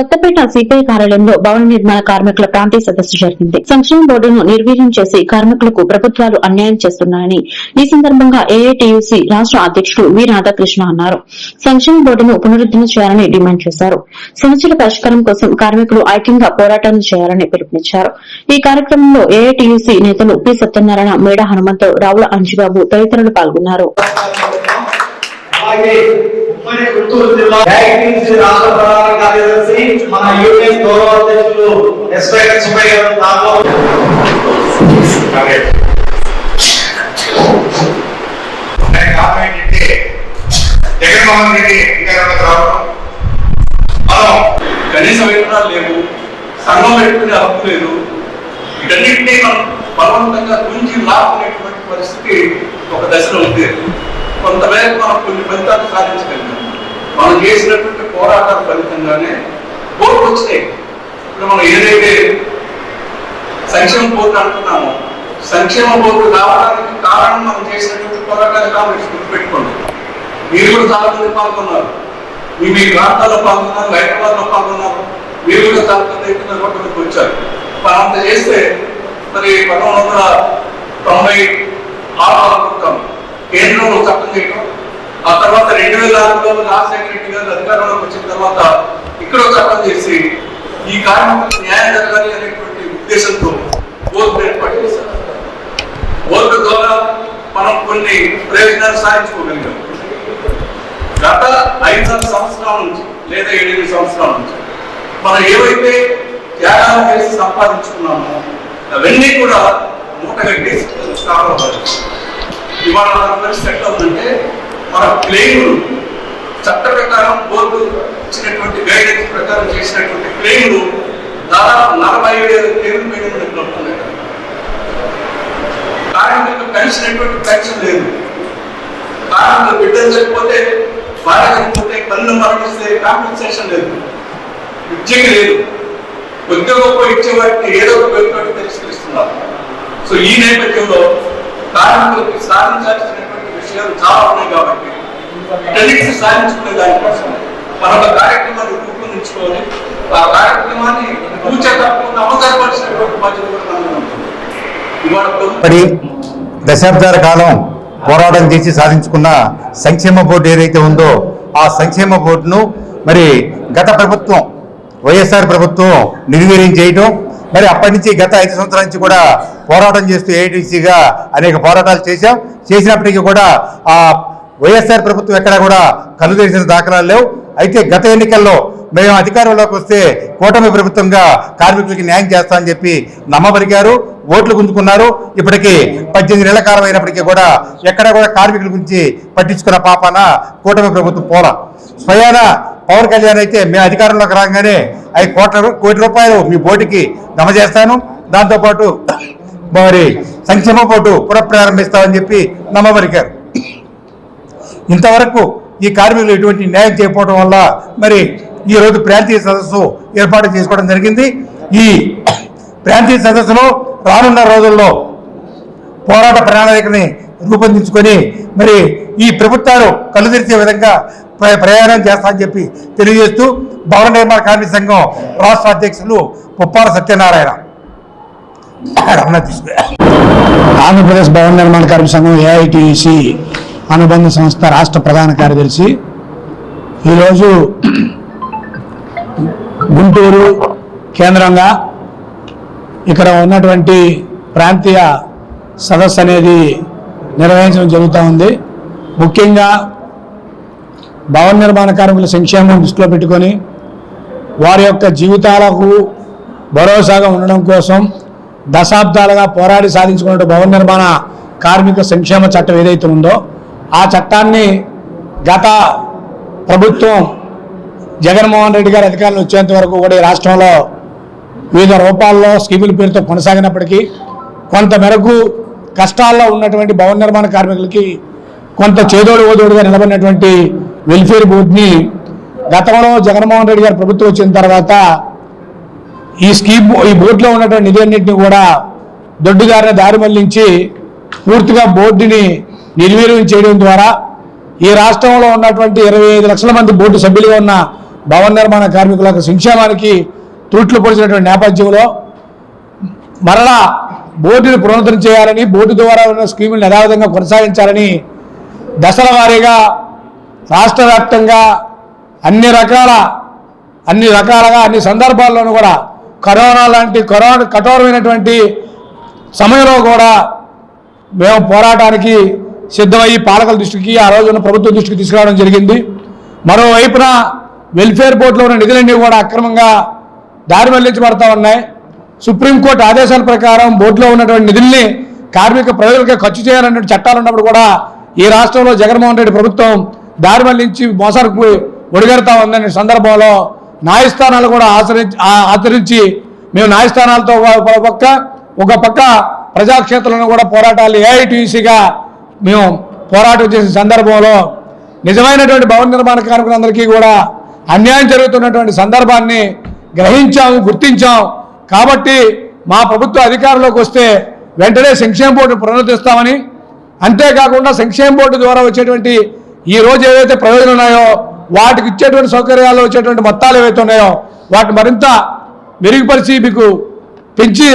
Kothapeta CPI కార్యాలయంలో భవన నిర్మాణ కార్మికుల ప్రాంతీయ సదస్సు జరిగింది. సంక్షేమ బోర్డును నిర్వీర్యం చేసి కార్మికులకు ప్రభుత్వాలు అన్యాయం చేస్తున్నాయని ఈ సందర్భంగా ఏఐటియుసి రాష్ట అధ్యకుడు వి రాధాకృష్ణ అన్నారు. సంక్షేమ బోర్డును పునరుద్ధరణ చేయాలని డిమాండ్ చేశారు. సమస్యల పరిష్కారం కోసం కార్మికులు ఐక్యంగా పోరాటం చేయాలని పిలుపునిచ్చారు. ఈ కార్యక్రమంలో ఏఐటియుసి నేతలు పి సత్యనారాయణ మేడ హనుమంతరావు రావుల అంజుబాబు తదితరులు పాల్గొన్నారు. ఉమ్మడి గుంటూరు జిల్లా డయాగ్నోసిస్ రాష్ట్ర ప్రధాన కార్యదర్శి మన యూనియన్ గౌరవ అధ్యక్షులు ఎస్వై లక్ష్మయ్య గారు దానిలో ఏంటంటే జగన్మోహన్ రెడ్డి అధికారంలోకి రావడం. మనం కనీస వేతనాలు లేవు. సంఘం పెట్టుకునే హక్కు లేదు. వీటన్నింటినీ మనం బలవంతంగా గురించి లాక్కునేటువంటి పరిస్థితి ఒక దశలో ఉంది. కొంతమేరకు మనం కొన్ని ఫలితాలు సాధించగలిగాం. మనం చేసినటువంటి పోరాటాల ఫలితంగానే కోర్టు వచ్చినాయి. ఇప్పుడు మనం ఏదైతే సంక్షేమ కోర్టు అంటున్నామో సంక్షేమ కోర్టు రావడానికి కారణం మనం చేసినటువంటి పోరాటాలు కాబట్టి గుర్తుపెట్టుకోండి. మీరు కూడా చాలా మంది పాల్గొన్నారు. మీ మీ ప్రాంతాల్లో పాల్గొన్నారు హైదరాబాద్లో పాల్గొన్నారు. మీరు కూడా చాలా మంది ఎత్తున వచ్చారు. మరి అంత చేస్తే మరి పంతొమ్మిది వందల తొంభై ఆరు అనుకుంటాం కేంద్రంలో ఆ తర్వాత రెండు వేల ఆరులో రాజశేఖర రెడ్డి గారు అధికారంలోకి వచ్చిన తర్వాత ఇక్కడ ఒక చట్టం చేసి ఈ కార్మికులకు న్యాయం జరగాలి అనేటువంటి ఉద్దేశంతో బోర్డు ఏర్పాటు చేశారు. బోర్డు ద్వారా మనం కొన్ని ప్రయోజనాలు సాధించుకోగలిగాం. గత ఐదారు సంవత్సరాల నుంచి లేదా ఎనిమిది సంవత్సరాల నుంచి మనం ఏవైతే త్యాగాలు చేసి సంపాదించుకున్నామో అవన్నీ కూడా మూటగట్టి కావాలి ఇవాళ మన పరిస్థితి ఎట్లా ఉందంటే మన క్లెయిములు చట్ట ప్రకారం బోర్డు ఇచ్చినటువంటి గైడెన్స్ ప్రకారం చేసినటువంటి క్లెయిములు దాదాపు నలభై ఏడు క్లెయిమ్ మీడియం ఉంటున్నాయి కార్మికులకు కలిసినటువంటి పెన్షన్ లేదు. కార్మికులు బిడ్డలు చనిపోతే భార్య చనిపోతే కళ్ళు మరణిస్తే కాంపెన్సేషన్ లేదు. విద్యకి లేదు. ఉద్యోగం ఇచ్చే వాటిని ఏదో ఒక పేరుతో తిరస్కరిస్తున్నారు సో ఈ నేపథ్యంలో కార్మికులకు సాధించాల్సినటువంటి విషయాలు చాలా ఉన్నాయి కాబట్టి. వీటన్నిటిని సాధించుకునే దానికోసం మన ఒక కార్యక్రమాన్ని రూపొందించుకొని ఆ కార్యక్రమాన్ని పూచే తప్పకుండా అమలుపరిచినటువంటి బాధ్యత కూడా మనకు ఉంటుంది ఇవాళ దశాబ్దాల కాలం పోరాటం చేసి సాధించుకున్న సంక్షేమ బోర్డు ఏదైతే ఉందో ఆ సంక్షేమ బోర్డును మరి గత ప్రభుత్వం వైఎస్ఆర్ ప్రభుత్వం నిర్వీర్యం చేయటం మరి అప్పటి నుంచి గత ఐదు సంవత్సరాల నుంచి కూడా పోరాటం చేస్తూ ఏఐటీసీగా అనేక పోరాటాలు చేశాం. చేసినప్పటికీ కూడా ఆ వైఎస్ఆర్ ప్రభుత్వం ఎక్కడ కూడా కళ్ళు తెరిచిన దాఖలాలు లేవు. అయితే గత ఎన్నికల్లో మేము అధికారంలోకి వస్తే కూటమి ప్రభుత్వంగా కార్మికులకి న్యాయం చేస్తామని చెప్పి నమ్మబలిగారు ఓట్లు గుంజుకున్నారు. ఇప్పటికీ పద్దెనిమిది నెలల కాలం అయినప్పటికీ కూడా ఎక్కడ కూడా కార్మికుల గురించి పట్టించుకున్న పాపాన కూటమి ప్రభుత్వం పోల. స్వయాన పవన్ కళ్యాణ్ అయితే మేము అధికారంలోకి రాగానే ఐదు కోట్ల కోటి రూపాయలు మీ బోటికి జమ చేస్తాను. దాంతోపాటు మరి సంక్షేమ బోటు పునఃప్రారంభిస్తామని చెప్పి నమ్మబలికారు ఇంతవరకు ఈ కార్మికులు ఎటువంటి న్యాయం చేయకపోవడం వల్ల మరి ఈ రోజు ప్రాంతీయ సదస్సు ఏర్పాటు చేసుకోవడం జరిగింది. ఈ ప్రాంతీయ సదస్సులో రానున్న రోజుల్లో పోరాట ప్రణాళికని రూపొందించుకొని మరి ఈ ప్రభుత్వాలు కళ్ళు తెరిచే విధంగా ప్రయాణం చేస్తా అని చెప్పి తెలియజేస్తూ భవన నిర్మాణ కార్మిక సంఘం రాష్ట్ర అధ్యక్షులు పుప్పాల సత్యనారాయణ. ఆంధ్రప్రదేశ్ భవన నిర్మాణ కార్మిక సంఘం ఏఐటిసి అనుబంధ సంస్థ రాష్ట్ర ప్రధాన కార్యదర్శి. ఈరోజు గుంటూరు కేంద్రంగా ఇక్కడ ఉన్నటువంటి ప్రాంతీయ సదస్సు అనేది నిర్వహించడం జరుగుతూ ఉంది. ముఖ్యంగా భవన నిర్మాణ కార్మికుల సంక్షేమం దృష్టిలో పెట్టుకొని వారి యొక్క జీవితాలకు భరోసాగా ఉండడం కోసం దశాబ్దాలుగా పోరాడి సాధించుకున్న భవన నిర్మాణ కార్మిక సంక్షేమ చట్టం ఏదైతే ఉందో ఆ చట్టాన్ని గత ప్రభుత్వం జగన్మోహన్ రెడ్డి గారు అధికారంలో వచ్చేంత వరకు కూడా ఈ రాష్ట్రంలో వివిధ రూపాల్లో స్కీముల పేరుతో కొనసాగినప్పటికీ కొంత మేరకు కష్టాల్లో ఉన్నటువంటి భవన నిర్మాణ కార్మికులకి కొంత చేదోడు ఓదోడుగా నిలబడినటువంటి వెల్ఫేర్ బోర్డుని గతంలో జగన్మోహన్ రెడ్డి గారు ప్రభుత్వం వచ్చిన తర్వాత ఈ స్కీమ్ ఈ బోర్డులో ఉన్నటువంటి నిధులన్నింటినీ కూడా దొడ్డుదారిన దారి మళ్ళించి పూర్తిగా బోర్డుని నిర్వీర్యం చేయడం ద్వారా ఈ రాష్ట్రంలో ఉన్నటువంటి ఇరవై ఐదు లక్షల మంది బోర్డు సభ్యులుగా ఉన్న భవన నిర్మాణ కార్మికుల సంక్షేమానికి తూట్లు పొడిచినటువంటి నేపథ్యంలో మరలా బోర్డుని పునరుద్ధరణ చేయాలని బోర్డు ద్వారా ఉన్న స్కీములను యథావిధంగా కొనసాగించాలని దశల వారీగా రాష్ట్ర వ్యాప్తంగా అన్ని రకాల అన్ని రకాలుగా అన్ని సందర్భాల్లోనూ కూడా కరోనా లాంటి కరోనా కఠోరమైనటువంటి సమయంలో కూడా మేము పోరాటానికి సిద్ధమయ్యి పాలకుల దృష్టికి ఆ రోజున ప్రభుత్వం దృష్టికి తీసుకురావడం జరిగింది. మరోవైపున వెల్ఫేర్ బోర్డులో ఉన్న నిధులన్నీ కూడా అక్రమంగా దారి మళ్ళించబడతా ఉన్నాయి. సుప్రీంకోర్టు ఆదేశాల ప్రకారం బోర్డులో ఉన్నటువంటి నిధుల్ని కార్మిక ప్రజలకు ఖర్చు చేయాలన్నటువంటి చట్టాలు ఉన్నప్పుడు కూడా ఈ రాష్ట్రంలో జగన్మోహన్ రెడ్డి ప్రభుత్వం దారి మళ్ళించి మోసాలకు ఒడిగడతా ఉందనే సందర్భంలో న్యాయస్థానాలు కూడా ఆచరించి ఆచరించి మేము న్యాయస్థానాలతో ఒక- ఒక పక్క ఒక పక్క ప్రజాక్షేత్రంలో కూడా పోరాటాలు ఏఐటీసీగా మేము పోరాటం చేసిన సందర్భంలో నిజమైనటువంటి భవన నిర్మాణ కార్మికులందరికీ కూడా అన్యాయం జరుగుతున్నటువంటి సందర్భాన్ని గ్రహించాము గుర్తించాం కాబట్టి మా ప్రభుత్వ అధికారంలోకి వస్తే వెంటనే సంక్షేమ బోర్డు పునరుద్ధరిస్తామని అంతేకాకుండా సంక్షేమ బోర్డు ద్వారా వచ్చేటువంటి ఈ రోజు ఏవైతే ప్రయోజనం ఉన్నాయో వాటికి ఇచ్చేటువంటి సౌకర్యాలు వచ్చేటువంటి మొత్తాలు ఏవైతే ఉన్నాయో వాటిని మరింత మెరుగుపరిచి మీకు పెంచి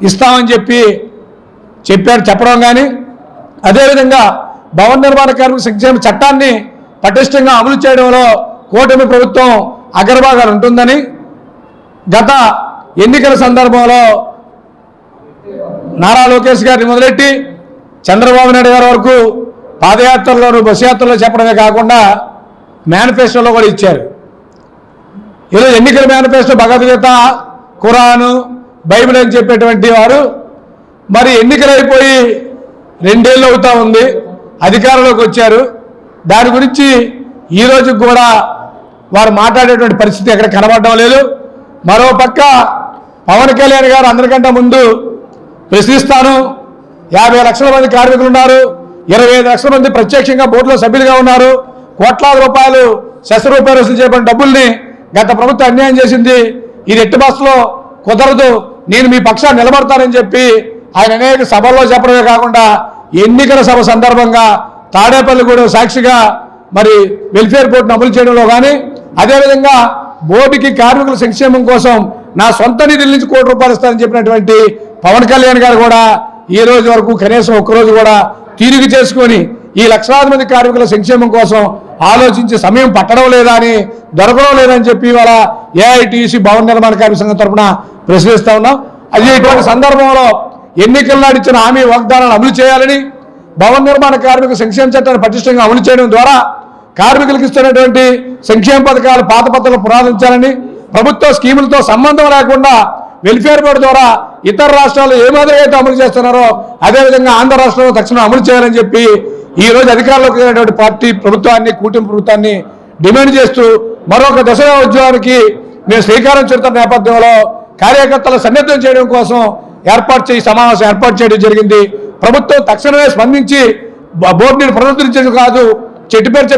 ఇస్తామని చెప్పి చెప్పారు చెప్పడం కానీ అదేవిధంగా భవన నిర్మాణ కార్మిక సంక్షేమ చట్టాన్ని పటిష్టంగా అమలు చేయడంలో కూటమి ప్రభుత్వం అగ్రభాగాలు ఉంటుందని గత ఎన్నికల సందర్భంలో నారా లోకేష్ గారిని మొదలెట్టి చంద్రబాబు నాయుడు గారి వరకు పాదయాత్రలోను బస్సు యాత్రలో చెప్పడమే కాకుండా మేనిఫెస్టోలో కూడా ఇచ్చారు. ఈరోజు ఎన్నికల మేనిఫెస్టో భగవద్గీత ఖురాను బైబిల్ అని చెప్పేటువంటి వారు మరి ఎన్నికలు అయిపోయి రెండేళ్ళు అవుతా ఉంది అధికారంలోకి వచ్చారు. దాని గురించి ఈ కూడా వారు మాట్లాడేటువంటి పరిస్థితి ఎక్కడ కనబడడం లేదు. మరోపక్క పవన్ కళ్యాణ్ గారు అందరికంటే ముందు ప్రశ్నిస్తాను. యాభై లక్షల మంది కార్మికులు ఉన్నారు. ఇరవై ఐదు లక్షల మంది ప్రత్యక్షంగా బోర్డులో సభ్యులుగా ఉన్నారు. కోట్లాది రూపాయలు శస్త్రరూపాయలు వసూలు చేయబడిన డబ్బుల్ని గత ప్రభుత్వం అన్యాయం చేసింది. ఇది ఎట్టి బస్సులో కుదరదు నేను మీ పక్షాన్ని నిలబడతానని చెప్పి ఆయన అనేక సభల్లో చెప్పడమే కాకుండా ఎన్నికల సభ సందర్భంగా తాడేపల్లిగూడెం సాక్షిగా మరి వెల్ఫేర్ బోర్డును అమలు చేయడంలో కానీ అదేవిధంగా బోర్డుకి కార్మికుల సంక్షేమం కోసం నా సొంత నిధుల నుంచి కోటి రూపాయలు ఇస్తానని చెప్పినటువంటి పవన్ కళ్యాణ్ గారు కూడా ఈ రోజు వరకు కనీసం ఒక్కరోజు కూడా తీరిక చేసుకొని ఈ లక్షలాది మంది కార్మికుల సంక్షేమం కోసం ఆలోచించే సమయం పట్టడం లేదా అని దొరకడం లేదని చెప్పి ఇవాళ ఏఐటీసీ భవన నిర్మాణ కార్మిక సంఘం తరఫున ప్రశ్నిస్తా ఉన్నాం. అది ఇటువంటి సందర్భంలో ఎన్నికల నాడు ఇచ్చిన హామీ వాగ్దానాలు అమలు చేయాలని భవన నిర్మాణ కార్మిక సంక్షేమ చట్టాన్ని పటిష్టంగా అమలు చేయడం ద్వారా కార్మికులకు ఇస్తున్నటువంటి సంక్షేమ పథకాలు పాత పద్ధతులు పురాదించాలని ప్రభుత్వ స్కీములతో సంబంధం లేకుండా వెల్ఫేర్ బోర్డు ద్వారా ఇతర రాష్ట్రాలు ఏ మాదిరిగా అయితే అమలు చేస్తున్నారో అదేవిధంగా ఆంధ్ర రాష్ట్రంలో తక్షణం అమలు చేయాలని చెప్పి ఈ రోజు అధికారంలోకి వెళ్ళినటువంటి పార్టీ ప్రభుత్వాన్ని కూటమి ప్రభుత్వాన్ని డిమాండ్ చేస్తూ మరొక దశ ఉద్యోగానికి మేము శ్రీకారం చుడుతున్న నేపథ్యంలో కార్యకర్తలు సన్నిద్ధం చేయడం కోసం ఏర్పాటు చేయి సమావేశం ఏర్పాటు చేయడం జరిగింది. ప్రభుత్వం తక్షణమే స్పందించి బోర్డుని ప్రదర్శించడం కాదు చెట్టుపేరు